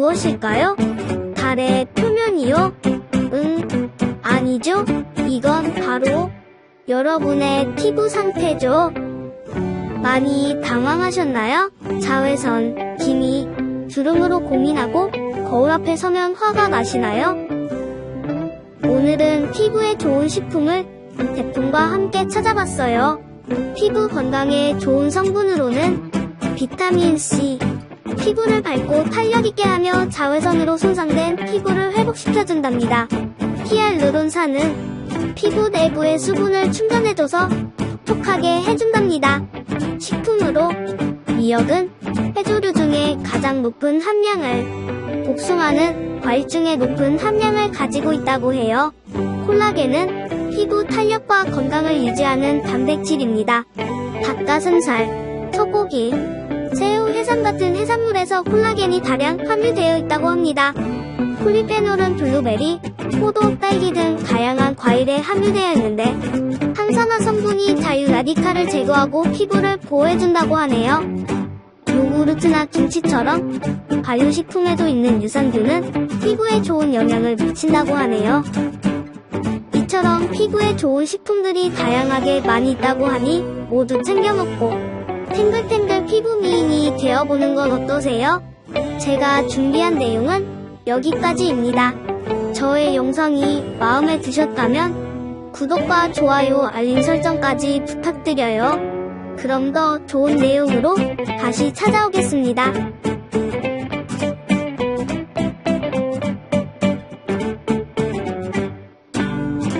무엇일까요? 달의 표면이요? 응, 아니죠? 이건 바로 여러분의 피부 상태죠. 많이 당황하셨나요? 자외선, 기미, 주름으로 고민하고 거울 앞에 서면 화가 나시나요? 오늘은 피부에 좋은 식품을 제품과 함께 찾아봤어요. 피부 건강에 좋은 성분으로는 비타민 C, 피부를 밝고 탄력 있게 하며 자외선으로 손상된 피부를 회복시켜준답니다. 히알루론산은 피부 내부의 수분을 충전해줘서 촉촉하게 해준답니다. 식품으로 미역은 해조류 중에 가장 높은 함량을, 복숭아는 과일 중에 높은 함량을 가지고 있다고 해요. 콜라겐은 피부 탄력과 건강을 유지하는 단백질입니다. 닭가슴살, 소고기, 새우, 해삼 같은 해산물에서 콜라겐이 다량 함유되어 있다고 합니다. 폴리페놀은 블루베리, 포도, 딸기 등 다양한 과일에 함유되어 있는데 항산화 성분이 자유 라디칼을 제거하고 피부를 보호해준다고 하네요. 요구르트나 김치처럼 발효식품에도 있는 유산균은 피부에 좋은 영향을 미친다고 하네요. 이처럼 피부에 좋은 식품들이 다양하게 많이 있다고 하니 모두 챙겨 먹고 탱글탱글 피부 미인이 되어보는 건 어떠세요? 제가 준비한 내용은 여기까지입니다. 저의 영상이 마음에 드셨다면 구독과 좋아요, 알림 설정까지 부탁드려요. 그럼 더 좋은 내용으로 다시 찾아오겠습니다.